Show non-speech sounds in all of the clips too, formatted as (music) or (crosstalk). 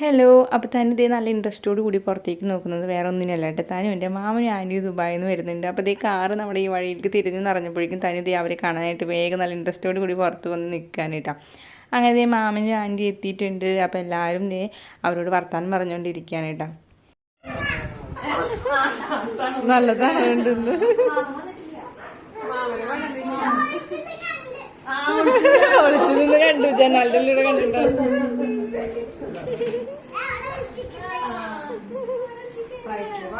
Hello അപ്പോൾ തന്നെ ഇതേ നല്ല ഇൻട്രസ്റ്റോട് കൂടി പുറത്തേക്ക് നോക്കുന്നത് വേറെ ഒന്നിനല്ല കേട്ടോ. താനും എന്റെ മാമനും ആന്റി ദുബായിൽ നിന്ന് വരുന്നുണ്ട്. അപ്പോൾ ഇതേ കാറ് നമ്മുടെ ഈ വഴിയിലേക്ക് തിരിഞ്ഞു നിറഞ്ഞപ്പോഴേക്കും തന്നെ ഇതേ അവരെ കാണാനായിട്ട് വേഗം നല്ല ഇൻട്രസ്റ്റോട് കൂടി പുറത്ത് വന്ന് നിൽക്കാനായിട്ടാണ് അങ്ങനെ ഇതേ മാമനും ആന്റി എത്തിയിട്ടുണ്ട്. അപ്പോൾ എല്ലാവരും ഇതേ അവരോട് വർത്താനം പറഞ്ഞുകൊണ്ടിരിക്കാനായിട്ടാണ് നല്ലതായുണ്ടെന്ന് ഒളിച്ചു നിന്ന് കണ്ടു. ജനാലിന്റെ ഉള്ളിലൂടെ കണ്ടിട്ടുണ്ടാവും.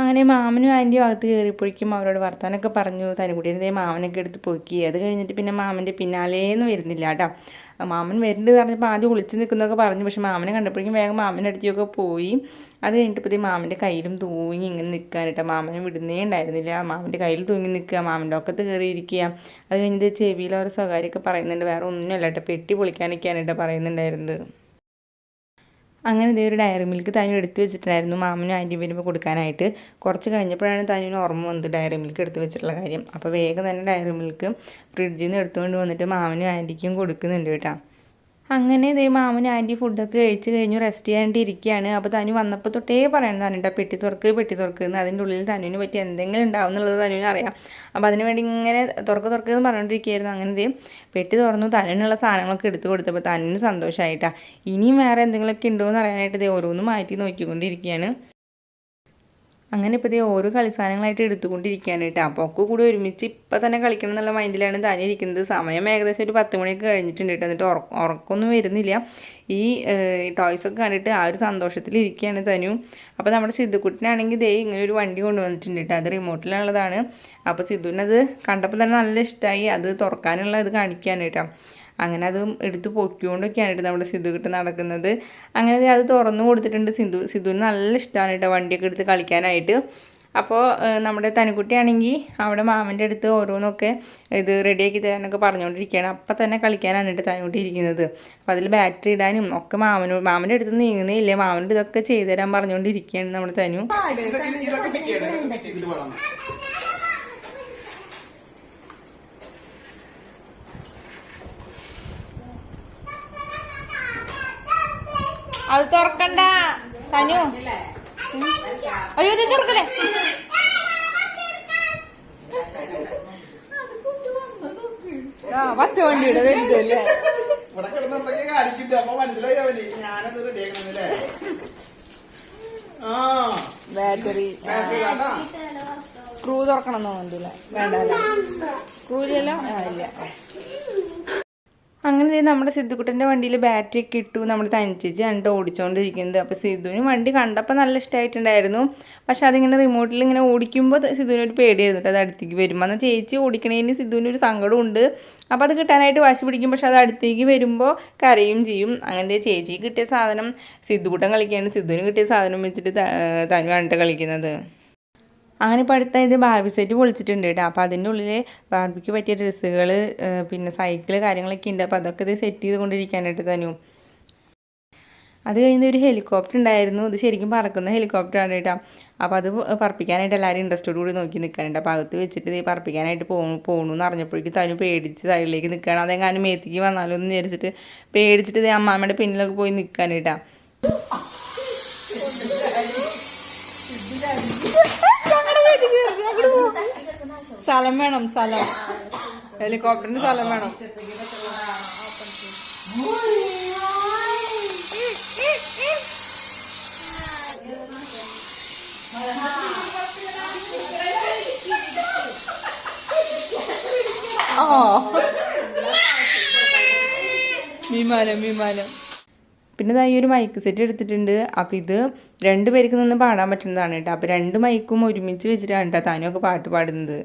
അങ്ങനെ മാമനും ആന്റിയും അകത്ത് കയറിയപ്പോഴേക്കും അവരോട് വർത്താനൊക്കെ പറഞ്ഞു. തനുകുടീന്റെ മാമനൊക്കെ എടുത്ത് പൊക്കി. അത് കഴിഞ്ഞിട്ട് പിന്നെ മാമന്റെ പിന്നാലേന്ന് വരുന്നില്ല കേട്ടോ. മാമൻ വരുന്നത് പറഞ്ഞപ്പോൾ ആദ്യം ഒളിച്ച് നിൽക്കുന്നതൊക്കെ പറഞ്ഞു. പക്ഷേ മാമനെ കണ്ടപ്പോഴേക്കും വേഗം മാമന്റെ അടുത്തേക്കൊക്കെ പോയി. അത് കഴിഞ്ഞിട്ട് ഇപ്പോൾ മാമന്റെ കയ്യിലും തൂങ്ങി ഇങ്ങനെ നിൽക്കാനിട്ട് മാമനെ വിടുന്നേ ഉണ്ടായിരുന്നില്ല. മാമന്റെ കയ്യിൽ തൂങ്ങി നിൽക്കുക മാമന്റെ ഒക്കത്ത് കയറിയിരിക്കുക. അത് കഴിഞ്ഞിട്ട് ചെവിയിൽ ഓരോ സ്വകാര്യമൊക്കെ പറയുന്നുണ്ട്. വേറെ ഒന്നുമല്ല കേട്ടോ. പെട്ടി പൊളിക്കാനൊക്കെയാണ് കേട്ടോ പറയുന്നുണ്ടായിരുന്നത്. അങ്ങനെ ഇതേ ഒരു ഡയറി മിൽക്ക് തനു എടുത്ത് വെച്ചിട്ടുണ്ടായിരുന്നു. മാമനും ആന്റിയും വരുമ്പോൾ കൊടുക്കാനായിട്ട്. കുറച്ച് കഴിഞ്ഞപ്പോഴാണ് തനുവിന് ഓർമ്മ വന്നത് ഡയറി മിൽക്ക് എടുത്ത് വെച്ചിട്ടുള്ള കാര്യം. അപ്പോൾ വേഗം തന്നെ ഡയറി മിൽക്ക് ഫ്രിഡ്ജിൽ നിന്ന് എടുത്തുകൊണ്ട് വന്നിട്ട് മാമനും ആന്റിക്കും കൊടുക്കുന്നുണ്ട് കേട്ടോ. അങ്ങനെ ഇതേ മാമന് ആന്റി ഫുഡൊക്കെ കഴിച്ച് കഴിഞ്ഞു റെസ്റ്റ് ചെയ്യാണ്ട് ഇരിക്കുകയാണ് അപ്പോൾ തനു വന്നപ്പോൾ തൊട്ടേ പറയണതാണ് കേട്ടോ പെട്ടി തുറക്ക് പെട്ടി തുറക്ക് എന്ന്. അതിന്റെ ഉള്ളിൽ തനുവിന് പറ്റി എന്തെങ്കിലും ഉണ്ടാവും എന്നുള്ളത് തനുവിന് അറിയാം. അപ്പോൾ അതിന് വേണ്ടി ഇങ്ങനെ തുറക്ക് തുറക്ക് എന്ന് പറഞ്ഞുകൊണ്ടിരിക്കുകയായിരുന്നു. അങ്ങനെ ഇതേ പെട്ടി തുറന്നു തനുവിനുള്ള സാധനങ്ങളൊക്കെ എടുത്തു കൊടുത്തപ്പോൾ തനുവിന് സന്തോഷമായിട്ടാണ് ഇനിയും വേറെ എന്തെങ്കിലുമൊക്കെ ഉണ്ടോ എന്ന് അറിയാനായിട്ട് ഇതേ ഓരോന്നും മാറ്റി നോക്കിക്കൊണ്ടിരിക്കുകയാണ്. അങ്ങനെ ഇപ്പോൾ ഇതേ ഓരോ കളിസാധനങ്ങളായിട്ട് എടുത്തുകൊണ്ടിരിക്കുകയാണ് കേട്ടോ അപ്പോൾ ഒക്കെ കൂടി ഒരുമിച്ച് ഇപ്പം തന്നെ കളിക്കണം എന്നുള്ള മൈൻഡിലാണ് തനി ഇരിക്കുന്നത്. സമയം ഏകദേശം ഒരു പത്ത് മണിയൊക്കെ കഴിഞ്ഞിട്ടുണ്ട് കേട്ടോ. എന്നിട്ട് ഉറക്കം ഉറക്കമൊന്നും വരുന്നില്ല. ഈ ടോയ്സൊക്കെ കണ്ടിട്ട് ആ ഒരു സന്തോഷത്തിൽ ഇരിക്കുകയാണ് തനു അപ്പോൾ നമ്മുടെ സിദ്ധുക്കുട്ടിനാണെങ്കിൽ ദേ ഇങ്ങനെ ഒരു വണ്ടി കൊണ്ടുവന്നിട്ടുണ്ട് കേട്ടോ. അത് റിമോട്ടിലുള്ളതാണ് അപ്പോൾ സിദ്ധുവിനത് കണ്ടപ്പോൾ തന്നെ നല്ല ഇഷ്ടമായി അത് തുറക്കാനുള്ള ഇത് കാണിക്കാൻ കേട്ടോ അങ്ങനെ അത് എടുത്ത് പൊക്കിക്കൊണ്ടൊക്കെയാണ് കേട്ടോ നമ്മുടെ സിദ്ധു കിട്ട് നടക്കുന്നത്. അങ്ങനെ അത് തുറന്നു കൊടുത്തിട്ടുണ്ട് സിന്ധു. സിദ്ധുവിന് നല്ല ഇഷ്ടമാണ് കേട്ടോ വണ്ടിയൊക്കെ എടുത്ത് കളിക്കാനായിട്ട്. അപ്പോൾ നമ്മുടെ തനിക്കുട്ടിയാണെങ്കിൽ അവിടെ മാമന്റെ അടുത്ത് ഓരോന്നൊക്കെ ഇത് റെഡിയാക്കി തരാനൊക്കെ പറഞ്ഞുകൊണ്ടിരിക്കുകയാണ്. അപ്പം തന്നെ കളിക്കാനാണ് കേട്ടോ തനിക്കുട്ടി ഇരിക്കുന്നത്. അപ്പോൾ അതിൽ ബാറ്ററി ഇടാനും ഒക്കെ മാമനോട് മാമന്റെ അടുത്ത് നീങ്ങുന്നേ ഇല്ലേ? മാമന്റെ ഇതൊക്കെ ചെയ്തു തരാൻ പറഞ്ഞുകൊണ്ടിരിക്കുകയാണ് നമ്മുടെ തനു ഇതൊക്കെ ഫിറ്റ് ചെയ്യണം ഇതൊക്കെ ഫിറ്റ് ചെയ്തിട്ട് പോകണം അത് തുറക്കണ്ട. തനു അയ്യോ ഇത് തുറക്കല്ലേ? ആ പച്ച വണ്ടിയുടെ വലുതല്ലേ ഇവിടെ കിടന്ന് എന്തൊക്കെ കാണിക്കണ്ട? അപ്പൊ മനസ്സിലായി അവന്. ഞാനത് റെഡിയാക്കണമെന്നല്ലേ ആ. ബാറ്ററി സ്ക്രൂ തുറക്കണം തോന്നുന്നില്ല വേണ്ട സ്ക്രൂ ഇല്ലല്ലോ? ആ ഇല്ല. നമ്മുടെ സിദ്ധുക്കുട്ടന്റെ വണ്ടിയിൽ ബാറ്ററി ഒക്കെ ഇട്ടു. നമ്മൾ തനിച്ചേച്ചി കണ്ട് ഓടിച്ചുകൊണ്ടിരിക്കുന്നത് അപ്പോൾ സിദ്ധുവിന് വണ്ടി കണ്ടപ്പോൾ നല്ല ഇഷ്ടമായിട്ടുണ്ടായിരുന്നു. പക്ഷെ അതിങ്ങനെ റിമോട്ടിൽ ഇങ്ങനെ ഓടിക്കുമ്പോൾ സിദ്ധുവിന് ഒരു പേടിയായിരുന്നു കേട്ടോ അത് അടുത്തേക്ക് വരുമ്പോൾ. എന്നാൽ ചേച്ചി ഓടിക്കണേന് സിദ്ധുവിന് ഒരു സങ്കടമുണ്ട് അപ്പോൾ അത് കിട്ടാനായിട്ട് വാശി പിടിക്കും. പക്ഷെ അത് അടുത്തേക്ക് വരുമ്പോൾ കരയും ചെയ്യും. അങ്ങനത്തെ ചേച്ചിക്ക് കിട്ടിയ സാധനം സിദ്ധുക്കുട്ടൻ കളിക്കുകയാണ് സിദ്ധുവിന് കിട്ടിയ സാധനം വെച്ചിട്ട് തനു കണ്ടിട്ട് കളിക്കുന്നത്. അങ്ങനെ ഇപ്പോൾ അടുത്ത ഇത് ബാർബി സെറ്റ് പൊളിച്ചിട്ടുണ്ട് കേട്ടോ. അപ്പോൾ അതിന്റെ ഉള്ളിൽ ബാർബിക്ക് പറ്റിയ ഡ്രസ്സുകൾ പിന്നെ സൈക്കിൾ കാര്യങ്ങളൊക്കെ ഉണ്ട്. അപ്പോൾ അതൊക്കെ ഇത് സെറ്റ് ചെയ്തുകൊണ്ടിരിക്കാനായിട്ട് തനു. അത് കഴിഞ്ഞ് ഒരു ഹെലികോപ്റ്റർ ഉണ്ടായിരുന്നു. ഇത് ശരിക്കും പറക്കുന്ന ഹെലികോപ്റ്ററാണ് കേട്ടോ. അപ്പോൾ അത് പറപ്പിക്കാനായിട്ട് എല്ലാവരും ഇൻട്രസ്റ്റോട് കൂടി നോക്കി നിൽക്കാനുണ്ട്. അപ്പോൾ അകത്ത് വെച്ചിട്ട് ഇത് പറപ്പിക്കാനായിട്ട് പോകും പോകണു എന്ന് അറിഞ്ഞപ്പോഴേക്കും തനു പേടിച്ച് സൈഡിലേക്ക് നിൽക്കുകയാണ്. അതെങ്ങാനും മേത്തേക്ക് വന്നാലോ എന്ന് വിചാരിച്ചിട്ട് പേടിച്ചിട്ട് ഇത് അമ്മാമ്മയുടെ പിന്നിലൊക്കെ പോയി നിൽക്കാനായിട്ടാ (laughs) (laughs) സ്ഥലം വേണം സ്ഥലം. ഹെലികോപ്റ്ററിന് സ്ഥലം വേണം. ഓ വിമാനം വിമാനം. പിന്നെ ഇതാ ഈ ഒരു മൈക്ക് സെറ്റ് എടുത്തിട്ടുണ്ട്. അപ്പോൾ ഇത് രണ്ട് പേർക്ക് നിന്ന് പാടാൻ പറ്റുന്നതാണ് കേട്ടോ. അപ്പോൾ രണ്ട് മൈക്കും ഒരുമിച്ച് വെച്ചിട്ടാണ് കേട്ടോ താനും ഒക്കെ പാട്ട് പാടുന്നത്.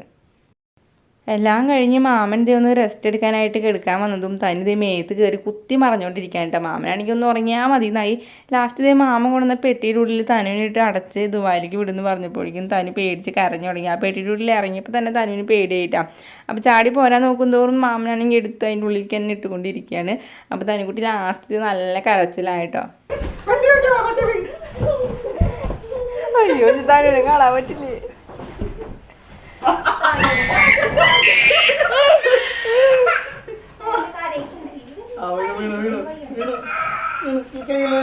എല്ലാം കഴിഞ്ഞ് മാമൻ ഇതേ ഒന്ന് റെസ്റ്റ് എടുക്കാനായിട്ട് കിടക്കാൻ വന്നതും തനി ഇതേ മേത്ത് കയറി കുത്തി മറിഞ്ഞുകൊണ്ടിരിക്കാൻ കേട്ടോ മാമനാണെങ്കിൽ ഒന്ന് ഉറങ്ങിയാൽ മതി. എന്നായി ലാസ്റ്റ് ഇതേ മാമൻ കൊണ്ടുവന്ന പെട്ടിയുടെ ഉള്ളിൽ തനുവിനിട്ട് അടച്ച് ദുബായിലേക്ക് വിടുന്നു പറഞ്ഞപ്പോഴേക്കും തനു പേടിച്ച് കരഞ്ഞു തുടങ്ങി. ആ പെട്ടിയുടെ ഉള്ളിൽ ഇറങ്ങിയപ്പോൾ തന്നെ തനുവിന് പേടിയായിട്ടാണ് അപ്പോൾ ചാടി പോരാൻ നോക്കുന്തോറും മാമനാണെങ്കിൽ എടുത്ത് അതിന്റെ ഉള്ളിൽ തന്നെ ഇട്ടുകൊണ്ടിരിക്കുകയാണ് അപ്പോൾ തനുക്കുട്ടി ലാസ്റ്റ് നല്ല കരച്ചിലായിട്ടോ. അയ്യോ താഴെ കാണാൻ പറ്റില്ലേ? ആ, വീണു, വീണു, വീണു, വീണു. വീണു, ഈ കയ്യിൽ വീണു.